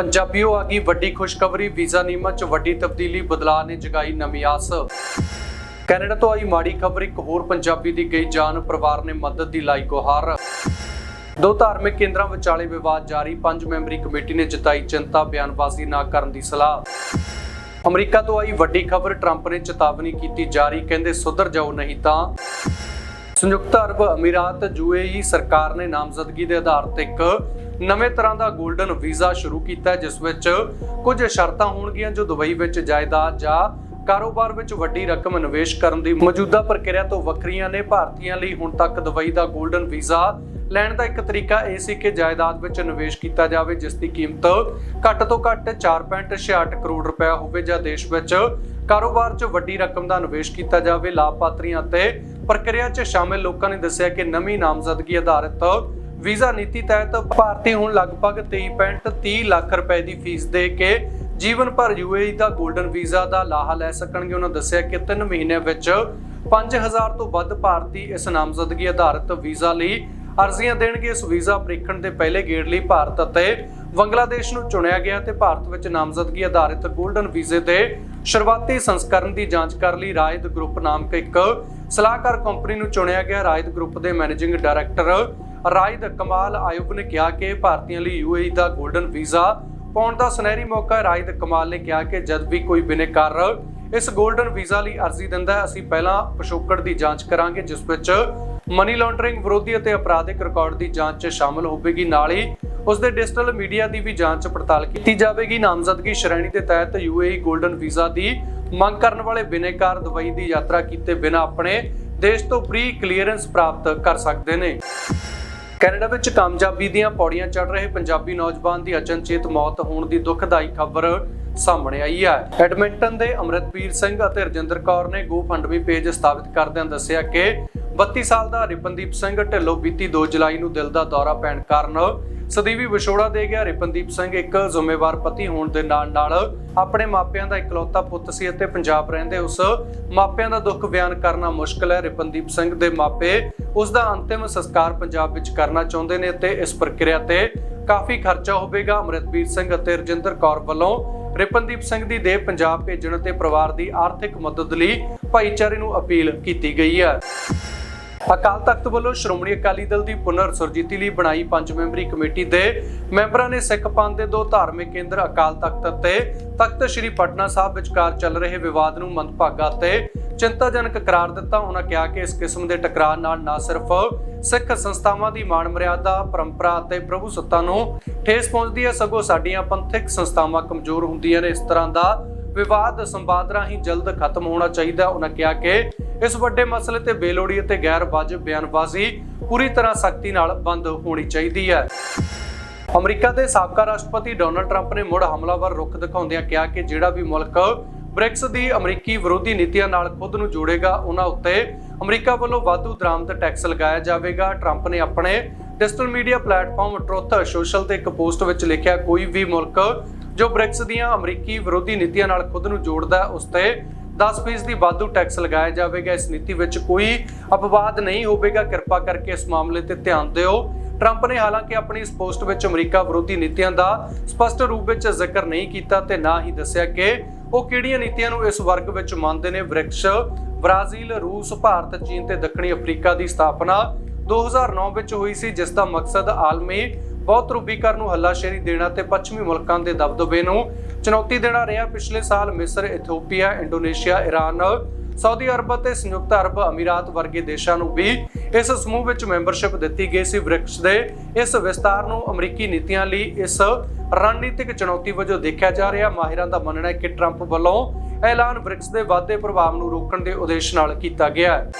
ਪੰਜਾਬੀਓ ਆ ਗਈ ਵੱਡੀ ਖੁਸ਼ਖਬਰੀ, ਵੀਜ਼ਾ ਨਿਯਮਾਂ 'ਚ ਵੱਡੀ ਤਬਦੀਲੀ, ਬਦਲਾਅ ਨੇ ਜਗਾਈ ਨਵੀਂ ਆਸ। ਕੈਨੇਡਾ ਤੋਂ ਆਈ ਮਾੜੀ ਖਬਰ, ਇੱਕ ਹੋਰ ਪੰਜਾਬੀ ਦੀ ਗਈ ਜਾਨ, ਪਰਿਵਾਰ ਨੇ ਮਦਦ ਦੀ ਲਾਈ ਗੁਹਾਰ। ਦੋ ਧਾਰਮਿਕ ਕੇਂਦਰਾਂ ਵਿਚਾਲੇ ਵਿਵਾਦ ਜਾਰੀ, ਪੰਜ ਮੈਂਬਰੀ ਕਮੇਟੀ ਨੇ ਜਤਾਈ ਚਿੰਤਾ, ਬਿਆਨਬਾਜ਼ੀ ਨਾ ਕਰਨ ਦੀ ਸਲਾਹ। ਅਮਰੀਕਾ ਤੋਂ ਆਈ ਵੱਡੀ ਖਬਰ, ਟਰੰਪ ਨੇ ਚੇਤਾਵਨੀ ਕੀਤੀ ਜਾਰੀ, ਕਹਿੰਦੇ ਸੁਧਰ ਜਾਓ ਨਹੀਂ ਤਾਂ। ਸੰਯੁਕਤ ਅਰਬ ਅਮੀਰਾਤ ਯੂਏਈ ਸਰਕਾਰ ਨੇ ਨਾਮਜ਼ਦਗੀ ਦੇ ਆਧਾਰ ਤੇ ਇੱਕ ਨਵੇਂ ਤਰ੍ਹਾਂ ਦਾ 골ਡਨ ਵੀਜ਼ਾ ਸ਼ੁਰੂ ਕੀਤਾ ਜਿਸ ਵਿੱਚ ਕੁਝ ਸ਼ਰਤਾਂ ਹੋਣਗੀਆਂ ਜੋ ਦੁਬਈ ਵਿੱਚ ਜਾਇਦਾਦ ਜਾਂ ਕਾਰੋਬਾਰ ਵਿੱਚ ਵੱਡੀ ਰਕਮ ਨਿਵੇਸ਼ ਕਰਨ ਦੀ ਮੌਜੂਦਾ ਪ੍ਰਕਿਰਿਆ ਤੋਂ ਵੱਖਰੀਆਂ ਨੇ। ਭਾਰਤੀਆਂ ਲਈ ਹੁਣ ਤੱਕ ਦੁਬਈ ਦਾ 골ਡਨ ਵੀਜ਼ਾ ਲੈਣ ਦਾ ਇੱਕ ਤਰੀਕਾ ਇਹ ਸੀ ਕਿ ਜਾਇਦਾਦ ਵਿੱਚ ਨਿਵੇਸ਼ ਕੀਤਾ ਜਾਵੇ, ਜਿਸ ਦੀ ਕੀਮਤ ਘੱਟ ਤੋਂ ਘੱਟ 4.66 ਕਰੋੜ ਰੁਪਏ ਹੋਵੇ ਜਾਂ ਦੇਸ਼ ਵਿੱਚ ਕਾਰੋਬਾਰ 'ਚ ਵੱਡੀ ਰਕਮ ਦਾ ਨਿਵੇਸ਼ ਕੀਤਾ ਜਾਵੇ। ਲਾਭਪਾਤਰੀਆਂ ਅਤੇ ਪ੍ਰਕਿਰਿਆ 'ਚ ਸ਼ਾਮਿਲ ਲੋਕਾਂ ਨੇ ਦੱਸਿਆ ਕਿ ਨਵੀਂ ਨਾਮਜ਼ਦਗੀ ਆਧਾਰਿਤ ਵੀਜ਼ਾ ਨੀਤੀ ਤਹਿਤ ਭਾਰਤੀ ਹੁਣ ਲਗਭਗ 23.30 ਲੱਖ ਰੁਪਏ ਦੀ ਫੀਸ ਦੇ ਕੇ ਜੀਵਨ ਭਰ ਯੂਏਈ ਦਾ 골ਡਨ ਵੀਜ਼ਾ ਦਾ ਲਾਹਾ ਲੈ ਸਕਣਗੇ। ਉਹਨਾਂ ਦੱਸਿਆ ਕਿ 3 ਮਹੀਨਿਆਂ ਵਿੱਚ 5000 ਤੋਂ ਵੱਧ ਭਾਰਤੀ ਇਸ ਨਾਮਜ਼ਦਗੀ ਆਧਾਰਿਤ ਵੀਜ਼ਾ ਲਈ ਅਰਜ਼ੀਆਂ ਦੇਣਗੇ। ਇਸ ਵੀਜ਼ਾ ਪ੍ਰੀਖਣ ਦੇ ਪਹਿਲੇ ਗੇੜ ਲਈ ਭਾਰਤ ਅਤੇ ਬੰਗਲਾਦੇਸ਼ ਨੂੰ ਚੁਣਿਆ ਗਿਆ ਤੇ ਭਾਰਤ ਵਿੱਚ ਨਾਮਜ਼ਦਗੀ ਆਧਾਰਿਤ 골ਡਨ ਵੀਜ਼ੇ ਦੇ ਸ਼ੁਰੂਆਤੀ ਸੰਸਕਰਨ ਦੀ ਜਾਂਚ ਕਰਨ ਲਈ ਰਾਇਦ ਗਰੁੱਪ ਨਾਮਕ ਇੱਕ ਸਲਾਹਕਾਰ ਕੰਪਨੀ ਨੂੰ ਚੁਣਿਆ ਗਿਆ। ਰਾਇਦ ਗਰੁੱਪ ਦੇ ਮੈਨੇਜਿੰਗ ਡਾਇਰੈਕਟਰ ਰਾਇਦ ਕਮਾਲ ਆਯੋਗ ਨੇ ਕਿਹਾ ਕਿ ਭਾਰਤੀਆਂ ਲਈ ਯੂਏਈ ਦਾ ਗੋਲਡਨ ਵੀਜ਼ਾ ਪਾਉਣ ਦਾ ਸੁਨਹਿਰੀ ਮੌਕਾ ਰਾਇਦ ਕਮਾਲ ਨੇ ਕਿਹਾ ਕਿ ਜਦ ਵੀ ਕੋਈ ਬਿਨੇਕਾਰ ਇਸ 골ਡਨ ਵੀਜ਼ਾ ਲਈ ਅਰਜ਼ੀ ਦਿੰਦਾ ਹੈ, ਅਸੀਂ ਪਹਿਲਾਂ ਪਿਛੋਕੜ ਦੀ ਜਾਂਚ ਕਰਾਂਗੇ, ਜਿਸ ਵਿੱਚ ਮਨੀ ਲਾਂਡਰਿੰਗ ਵਿਰੋਧੀ ਅਤੇ ਅਪਰਾਧਿਕ ਰਿਕਾਰਡ ਦੀ ਜਾਂਚ ਸ਼ਾਮਲ ਹੋਵੇਗੀ। ਨਾਲ ਹੀ ਉਸ ਦੇ ਡਿਜੀਟਲ ਮੀਡੀਆ ਦੀ ਵੀ ਜਾਂਚ ਪੜਤਾਲ ਕੀਤੀ ਜਾਵੇਗੀ। ਨਾਮਜ਼ਦਗੀ ਸ਼੍ਰੇਣੀ ਦੇ ਤਹਿਤ ਯੂਏਈ ਗੋਲਡਨ ਵੀਜ਼ਾ ਦੀ ਮੰਗ ਕਰਨ ਵਾਲੇ ਬਿਨੇਕਾਰ ਦੁਬਈ ਦੀ ਯਾਤਰਾ ਕੀਤੇ ਬਿਨਾਂ ਆਪਣੇ ਦੇਸ਼ ਤੋਂ ਪ੍ਰੀ ਕਲੀਅਰੈਂਸ ਪ੍ਰਾਪਤ ਕਰ ਸਕਦੇ ਨੇ। ਕੈਨੇਡਾ ਵਿੱਚ ਕਾਮਯਾਬੀ ਦੀਆਂ ਪੌੜੀਆਂ ਚੜ ਰਹੇ ਪੰਜਾਬੀ ਨੌਜਵਾਨ ਦੀ ਅਚਨਚੇਤ ਮੌਤ ਹੋਣ ਦੀ ਦੁਖਦਾਈ ਖਬਰ ਸਾਹਮਣੇ ਆਈ ਹੈ। ਐਡਮਿੰਟਨ ਦੇ ਅਮਰਿਤਪੀਰ ਸਿੰਘ ਅਤੇ ਰਜਿੰਦਰ ਕੌਰ ਨੇ ਗੋਫੰਡਮੀ ਪੇਜ ਸਥਾਪਿਤ ਕਰਦਿਆਂ ਦੱਸਿਆ ਕਿ 32 ਸਾਲ ਦਾ ਰਿਪਨਦੀਪ ਸਿੰਘ ਢਿੱਲੋਂ ਬੀਤੀ 2 ਜੁਲਾਈ ਨੂੰ ਦਿਲ ਦਾ ਦੌਰਾ ਪੈਣ ਕਾਰਨ ਸਦੀਵੀ ਵਿਛੋੜਾ ਦੇ ਗਿਆ। ਰਿਪਨਦੀਪ ਸਿੰਘ ਇੱਕ ਜ਼ਿੰਮੇਵਾਰ ਪਤੀ ਹੋਣ ਦੇ ਨਾਲ ਨਾਲ ਆਪਣੇ ਮਾਪਿਆਂ ਦਾ ਇਕਲੌਤਾ ਪੁੱਤ ਸੀ ਅਤੇ ਪੰਜਾਬ ਰਹਿੰਦੇ ਉਸ ਮਾਪਿਆਂ ਦਾ ਦੁੱਖ ਬਿਆਨ ਕਰਨਾ ਮੁਸ਼ਕਲ ਹੈ। ਰਿਪਨਦੀਪ ਸਿੰਘ ਦੇ ਮਾਪੇ ਉਸ ਦਾ ਅੰਤਿਮ ਸੰਸਕਾਰ ਪੰਜਾਬ ਵਿੱਚ ਕਰਨਾ ਚਾਹੁੰਦੇ ਨੇ ਅਤੇ ਇਸ ਪ੍ਰਕਿਰਿਆ ਤੇ ਕਾਫੀ ਖਰਚਾ ਹੋਵੇਗਾ। ਅਮਰਿਤਵੀਰ ਸਿੰਘ ਅਤੇ ਰਜਿੰਦਰ ਕੌਰ ਵੱਲੋਂ ਰਿਪਨਦੀਪ ਸਿੰਘ ਦੀ ਦੇਹ ਪੰਜਾਬ ਭੇਜਣ ਅਤੇ ਪਰਿਵਾਰ ਦੀ ਆਰਥਿਕ ਮਦਦ ਲਈ ਭਾਈਚਾਰੇ ਨੂੰ ਅਪੀਲ ਕੀਤੀ ਗਈ ਹੈ। ਅਕਾਲ ਤਖਤ ਵੱਲੋਂ ਸ਼੍ਰੋਮਣੀ ਅਕਾਲੀ ਦਲ ਦੀ ਪੁਨਰ ਸੁਰਜੀਤੀ ਲਈ ਬਣਾਈ ਪੰਜ ਮੈਂਬਰੀ ਕਮੇਟੀ ਦੇ ਮੈਂਬਰਾਂ ਨੇ ਸਿੱਖ ਪੰਥ ਦੇ ਦੋ ਧਾਰਮਿਕ ਕੇਂਦਰ ਅਕਾਲ ਤਖਤ ਅਤੇ ਤਖਤ ਸ੍ਰੀ ਪਟਨਾ ਸਾਹਿਬ ਵਿਚਕਾਰ ਚੱਲ ਰਹੇ ਵਿਵਾਦ ਨੂੰ ਮੰਦਭਾਗਾ ਅਤੇ ਚਿੰਤਾਜਨਕ ਕਰਾਰ ਦਿੱਤਾ। ਉਹਨਾਂ ਕਿਹਾ ਕਿ ਇਸ ਕਿਸਮ ਦੇ ਟਕਰਾਅ ਨਾਲ ਨਾ ਸਿਰਫ ਸਿੱਖ ਸੰਸਥਾਵਾਂ ਦੀ ਮਾਣ ਮਰਿਆਦਾ, ਪਰੰਪਰਾ ਅਤੇ ਪ੍ਰਭੂ ਸੱਤਾ ਨੂੰ ਠੇਸ ਪਹੁੰਚਦੀ ਹੈ, ਸਗੋਂ ਸਾਡੀਆਂ ਪੰਥਕ ਸੰਸਥਾਵਾਂ ਕਮਜ਼ੋਰ ਹੁੰਦੀਆਂ ਨੇ। ਇਸ ਤਰ੍ਹਾਂ ਦਾ ਵਿਵਾਦ ਸੰਵਾਦ ਰਾਹੀਂ ਜਲਦ ਖਤਮ ਹੋਣਾ ਚਾਹੀਦਾ ਉਹਨਾਂ ਕਿਹਾ ਕਿ ਇਸ ਵੱਡੇ ਮਸਲੇ ਤੇ ਬੇਲੋੜੀ ਅਤੇ ਗੈਰ ਵਾਜਬ ਬਿਆਨਬਾਜ਼ੀ ਪੂਰੀ ਤਰ੍ਹਾਂ ਸਖਤੀ ਨਾਲ ਬੰਦ ਹੋਣੀ ਚਾਹੀਦੀ ਹੈ। ਅਮਰੀਕਾ ਦੇ ਸਾਬਕਾ ਰਾਸ਼ਟਰਪਤੀ ਡੋਨਲਡ ਟਰੰਪ ਨੇ ਮੁੜ ਹਮਲਾਵਰ ਰੁਖ ਦਿਖਾਉਂਦਿਆਂ ਕਿਹਾ ਕਿ ਜਿਹੜਾ ਵੀ ਮੁਲਕ ਬ੍ਰਿਕਸ ਦੀ ਅਮਰੀਕੀ ਵਿਰੋਧੀ ਨੀਤੀਆਂ ਨਾਲ ਖੁਦ ਨੂੰ ਜੋੜੇਗਾ ਉਹਨਾਂ ਉੱਤੇ। ਅਮਰੀਕਾ ਵੱਲੋਂ ਵਾਧੂ ਦਰਾਮਦ ਟੈਕਸ ਲਗਾਇਆ ਜਾਵੇਗਾ। ਟਰੰਪ ਨੇ ਆਪਣੇ digital media platform truth social ਤੇ ਇੱਕ ਪੋਸਟ ਵਿੱਚ ਲਿਖਿਆ, ਕੋਈ ਵੀ ਮੁਲਕ ਜੋ ਬ੍ਰਿਕਸ ਦੀਆਂ ਅਮਰੀਕੀ ਵਿਰੋਧੀ ਨੀਤੀਆਂ ਨਾਲ ਖੁਦ ਨੂੰ ਜੋੜਦਾ ਹੈ, ਉਸ ਤੇ 10% ਦੀ ਵਾਧੂ ਟੈਕਸ ਲਗਾਇਆ ਜਾਵੇਗਾ। ਇਸ ਨੀਤੀ ਵਿੱਚ ਕੋਈ ਅਪਵਾਦ ਨਹੀਂ ਹੋਵੇਗਾ। ਕਿਰਪਾ ਕਰਕੇ ਇਸ ਮਾਮਲੇ ਤੇ ਧਿਆਨ ਦਿਓ। ਟਰੰਪ ਨੇ ਹਾਲਾਂਕਿ ਆਪਣੀ ਇਸ ਪੋਸਟ ਵਿੱਚ ਅਮਰੀਕਾ ਵਿਰੋਧੀ ਨੀਤੀਆਂ ਦਾ ਸਪਸ਼ਟ ਰੂਪ ਵਿੱਚ ਜ਼ਿਕਰ ਨਹੀਂ ਕੀਤਾ ਤੇ ਨਾ ਹੀ ਦੱਸਿਆ ਕਿ ਉਹ ਕਿਹੜੀਆਂ ਨੀਤੀਆਂ ਨੂੰ ਇਸ ਵਰਗ ਵਿੱਚ ਮੰਨਦੇ ਨੇ। ਬ੍ਰਿਕਸ, ਬ੍ਰਾਜ਼ੀਲ, ਰੂਸ, ਭਾਰਤ, ਚੀਨ ਤੇ ਦੱਖਣੀ ਅਫਰੀਕਾ ਦੀ ਸਥਾਪਨਾ 2009 ਵਿੱਚ ਹੋਈ ਸੀ, ਜਿਸ ਦਾ ਮਕਸਦ ਆਲਮੀ ਬਹੁਤ ਰੂਬੀਕਰਨ ਨੂੰ ਹੱਲਾਸ਼ੇਰੀ ਦੇਣਾ ਤੇ ਪੱਛਮੀ ਮੁਲਕਾਂ ਦੇ ਦਬਦਬੇ ਨੂੰ ਚੁਣੌਤੀ ਦੇਣਾ ਰਿਹਾ। ਪਿਛਲੇ ਸਾਲ ਮਿਸਰ, ਇਥੋਪੀਆ, ਇੰਡੋਨੇਸ਼ੀਆ ਈਰਾਨ ਸਾਊਦੀ ਅਰਬ ਅਤੇ ਸੰਯੁਕਤ ਅਰਬ ਅਮੀਰਾਤ ਵਰਗੇ ਦੇਸ਼ਾਂ ਨੂੰ ਵੀ ਇਸ ਸਮੂਹ ਵਿੱਚ ਮੈਂਬਰਸ਼ਿਪ ਦਿੱਤੀ ਗਈ ਸੀ ਬ੍ਰਿਕਸ ਦੇ। ਇਸ ਵਿਸਤਾਰ ਨੂੰ ਅਮਰੀਕੀ ਨੀਤੀਆਂ ਲਈ ਇਸ ਰਣਨੀਤਿਕ ਚੁਣੌਤੀ ਵਜੋਂ ਦੇਖਿਆ ਜਾ ਰਿਹਾ। ਮਾਹਿਰਾਂ ਦਾ ਮੰਨਣਾ ਹੈ ਕਿ ਟਰੰਪ ਵੱਲੋਂ ਐਲਾਨ ਬ੍ਰਿਕਸ ਦੇ ਵਾਧੇ ਪ੍ਰਭਾਵ ਨੂੰ ਰੋਕਣ ਦੇ ਉਦੇਸ਼ ਨਾਲ ਕੀਤਾ ਗਿਆ ਹੈ।